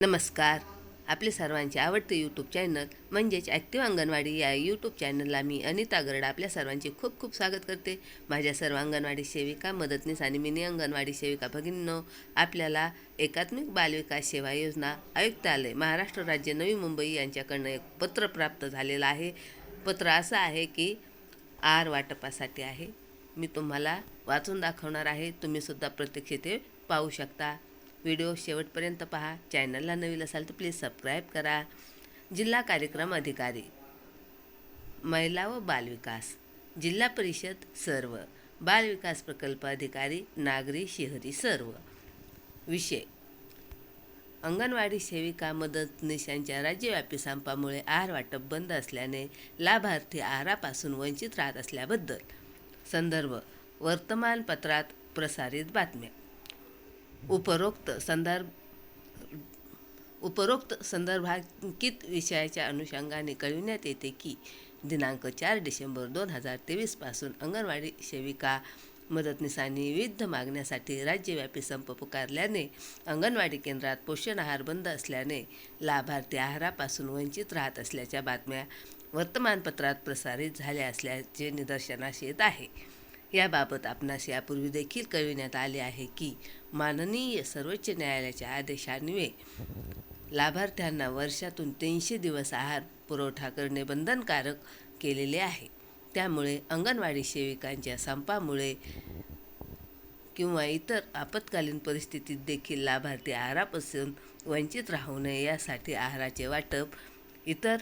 नमस्कार. आपले सर्वांचे आवडते यूट्यूब चॅनल म्हणजेच ॲक्टिव्ह अंगणवाडी या यूट्यूब चॅनलला मी अनिता गरड आपल्या सर्वांचे खूप खूप स्वागत करते. माझ्या सर्व अंगणवाडी सेविका मदतनीस आणि मिनी अंगणवाडी सेविका भगिनींनो आपल्याला एकात्मिक बालविकास सेवा योजना आयुक्तालय महाराष्ट्र राज्य नवी मुंबई यांच्याकडनं एक पत्र प्राप्त झालेलं आहे. पत्र असं आहे की आर वाटपासाठी आहे. मी तुम्हाला वाचून दाखवणार आहे. तुम्हीसुद्धा प्रत्यक्ष ते पाहू शकता. व्हिडिओ शेवटपर्यंत पहा. चॅनलला नवीन असाल तर प्लीज सबस्क्राईब करा. जिल्हा कार्यक्रम अधिकारी महिला व बालविकास जिल्हा परिषद सर्व बालविकास प्रकल्प अधिकारी नागरी शहरी सर्व. विषय अंगणवाडी सेविका मदतनीशांच्या राज्यव्यापी संपामुळे आहार वाटप बंद असल्याने लाभार्थी आहारापासून वंचित राहत असल्याबद्दल. संदर्भ वर्तमानपत्रात प्रसारित बातम्या. उपरोक्त संदर्भ उपरोक्त संदर्भांकित विषयाच्या अनुषंगाने कळविण्यात येते की दिनांक चार डिसेंबर दोन हजार तेवीसपासून अंगणवाडी सेविका मदतनीसांनी विविध मागण्यासाठी राज्यव्यापी संप पुकारल्याने अंगणवाडी केंद्रात पोषण आहार बंद असल्याने लाभार्थी आहारापासून वंचित राहत असल्याच्या बातम्या वर्तमानपत्रात प्रसारित झाल्या असल्याचे निदर्शनास येत आहे. याबाबत आपणास यापूर्वी देखील कळविण्यात आले आहे की माननीय सर्वोच्च न्यायालयाच्या आदेशान्वये लाभार्थ्यांना वर्षातून तीनशे दिवस आहार पुरवठा करणे बंधनकारक केलेले आहे. त्यामुळे अंगणवाडी सेविकांच्या संपामुळे किंवा इतर आपत्कालीन परिस्थितीत देखील लाभार्थी आहारापासून वंचित राहू नये यासाठी आहाराचे वाटप इतर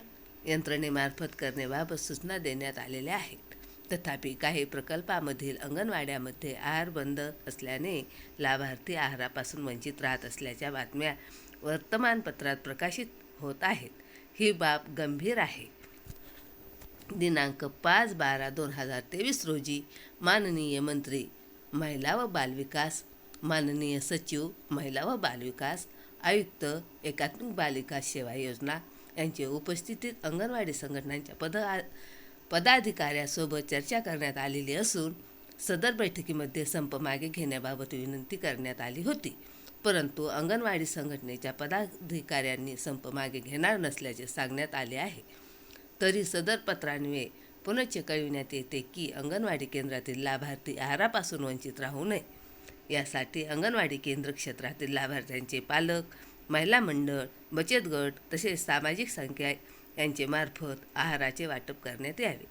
यंत्रणेमार्फत करण्याबाबत सूचना देण्यात आलेल्या आहेत. तथापि काही प्रकल्पामधील अंगणवाड्यामध्ये आहार बंद असल्याने लाभार्थी आहारापासून वंचित राहत असल्याच्या बातम्या वर्तमानपत्रात प्रकाशित होत आहेत. ही बाब गंभीर आहे. दिनांक पाच बारा दोन हजार तेवीस रोजी माननीय मंत्री महिला व बालविकास माननीय सचिव महिला व बालविकास आयुक्त एकात्मिक बालविकास सेवा योजना यांचे उपस्थितीत अंगणवाडी संघटनांच्या पद पदाधिकाऱ्यासोबत चर्चा करण्यात आलेली असून सदर बैठकीमध्ये संप मागे घेण्याबाबत विनंती करण्यात आली होती. परंतु अंगणवाडी संघटनेच्या पदाधिकाऱ्यांनी संप मागे घेणार नसल्याचे सांगण्यात आले आहे. तरी सदर पत्रान्वये पुनश्च कळविण्यात येते की अंगणवाडी केंद्रातील लाभार्थी आहारापासून वंचित राहू नये. यासाठी अंगणवाडी केंद्र क्षेत्रातील लाभार्थ्यांचे पालक महिला मंडळ बचत गट तसेच सामाजिक संख्या यांचे मार्फत आहाराचे वाटप करण्यात यावे.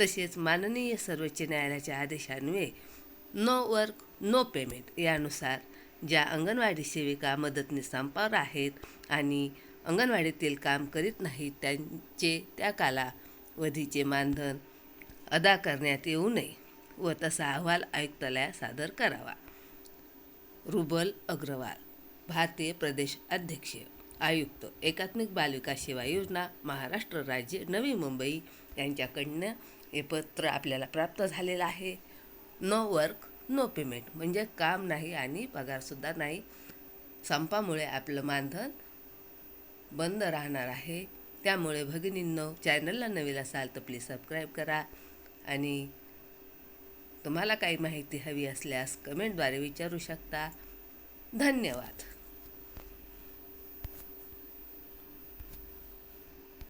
तसेच माननीय सर्वोच्च न्यायालयाच्या आदेशान्वये नो वर्क नो पेमेंट यानुसार ज्या अंगणवाडी सेविका मदतनीस संपावर आहेत आणि अंगणवाडीतील काम करीत नाहीत त्यांचे त्या कालावधीचे मानधन अदा करण्यात येऊ नये व तसा अहवाल आयुक्तालयात सादर करावा. रुबल अग्रवाल भारतीय प्रदेश अध्यक्ष. आयुक्त एकात्मिक बालविकास सेवा योजना महाराष्ट्र राज्य नवी मुंबई यांच्याकडनं हे पत्र आपल्याला प्राप्त झालेलं आहे. नो वर्क नो पेमेंट म्हणजे काम नाही आणि पगारसुद्धा नाही. संपामुळे आपलं मानधन बंद राहणार आहे. त्यामुळे भगिनींनो चॅनलला नवीन असाल तर प्लीज सबस्क्राईब करा. आणि तुम्हाला काही माहिती हवी असल्यास कमेंटद्वारे विचारू शकता. धन्यवाद.